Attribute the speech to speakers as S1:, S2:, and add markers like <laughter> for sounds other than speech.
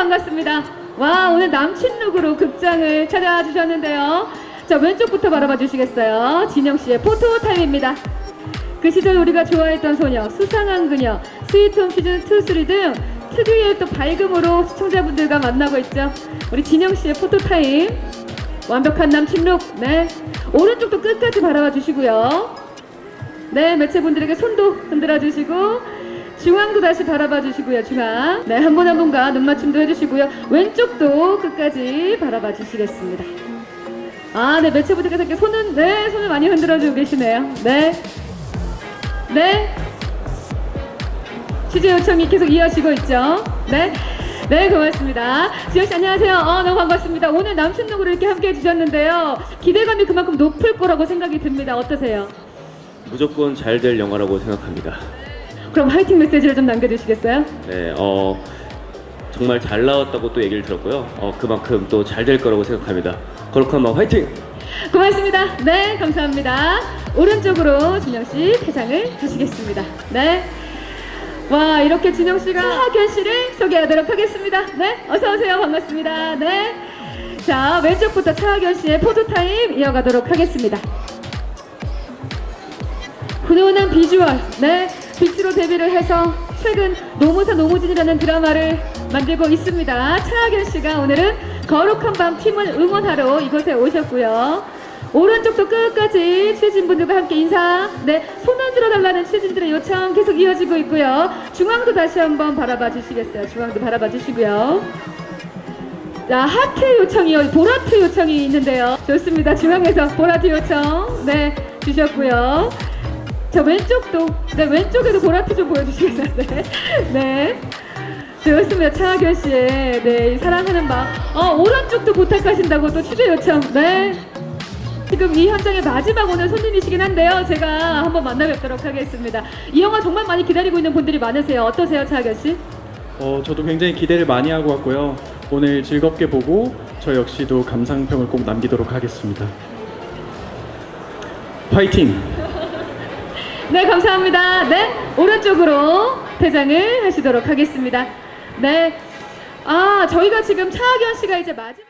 S1: 반갑습니다. 와, 오늘 남친 룩으로 극장을 찾아주셨는데요. 자, 왼쪽부터 바라봐 주시겠어요? 진영 씨의 포토 타임입니다. 그 시절 우리가 좋아했던 소녀, 수상한 그녀, 스위트홈 시즌 2, 3 등 특유의 또 밝음으로 시청자분들과 만나고 있죠. 우리 진영 씨의 포토 타임. 완벽한 남친 룩. 네. 오른쪽도 끝까지 바라봐 주시고요. 네, 매체분들에게 손도 흔들어 주시고 중앙도 다시 바라봐 주시고요. 중앙. 네, 한분한 분과 눈 맞춤도 해 주시고요. 왼쪽도 끝까지 바라봐 주시겠습니다. 아, 네, 매체분들께서 이렇게 손은 네, 손을 많이 흔들어 주고 계시네요. 네. 네. 취재 요청이 계속 이어지고 있죠. 네. 네, 고맙습니다. 지영 씨, 안녕하세요. 어, 너무 반갑습니다. 오늘 남친룩으로 이렇게 함께 해주셨는데요. 기대감이 그만큼 높을 거라고 생각이 듭니다. 어떠세요?
S2: 무조건 잘 될 영화라고 생각합니다.
S1: 그럼 화이팅 메시지를 좀 남겨주시겠어요?
S2: 네, 어, 정말 잘 나왔다고 또 얘기를 들었고요. 어, 그만큼 또 잘 될 거라고 생각합니다. 거룩한 마음 화이팅!
S1: 고맙습니다. 네, 감사합니다. 오른쪽으로 진영 씨 퇴장을 하시겠습니다. 네. 와, 이렇게 진영 씨가 하견 씨를 소개하도록 하겠습니다. 네, 어서 오세요. 반갑습니다. 네. 자, 왼쪽부터 차하견 씨의 포토 타임 이어가도록 하겠습니다. 훈훈한 비주얼, 네, 빛으로 데뷔를 해서 최근 노무사 노무진이라는 드라마를 만들고 있습니다. 차하견 씨가 오늘은 거룩한 밤 팀을 응원하러 이곳에 오셨고요. 오른쪽도 끝까지 취재진분들과 함께 인사, 네, 손을 들어 달라는 취재진들의 요청 계속 이어지고 있고요. 중앙도 다시 한번 바라봐 주시겠어요? 중앙도 바라봐 주시고요. 자, 하트 요청이요. 보라트 요청이 있는데요. 좋습니다. 중앙에서 보라트 요청. 네, 주셨고요. 자, 왼쪽도. 네, 왼쪽에도 보라트 좀 보여주시겠어요? <laughs> 네. 네. 좋습니다. 차하견 씨의 네, 이 사랑하는 마음. 어, 오른쪽도 부탁하신다고 또 취재 요청. 네. 지금 이 현장의 마지막 오늘 손님이시긴 한데요. 제가 한번 만나 뵙도록 하겠습니다. 이 영화 정말 많이 기다리고 있는 분들이 많으세요. 어떠세요, 차하견 씨?
S3: 어, 저도 굉장히 기대를 많이 하고 왔고요. 오늘 즐겁게 보고 저 역시도 감상평을 꼭 남기도록 하겠습니다. 화이팅!
S1: 네, 감사합니다. 네, 오른쪽으로 퇴장을 하시도록 하겠습니다. 네. 아, 저희가 지금 차하견 씨가 이제 마지막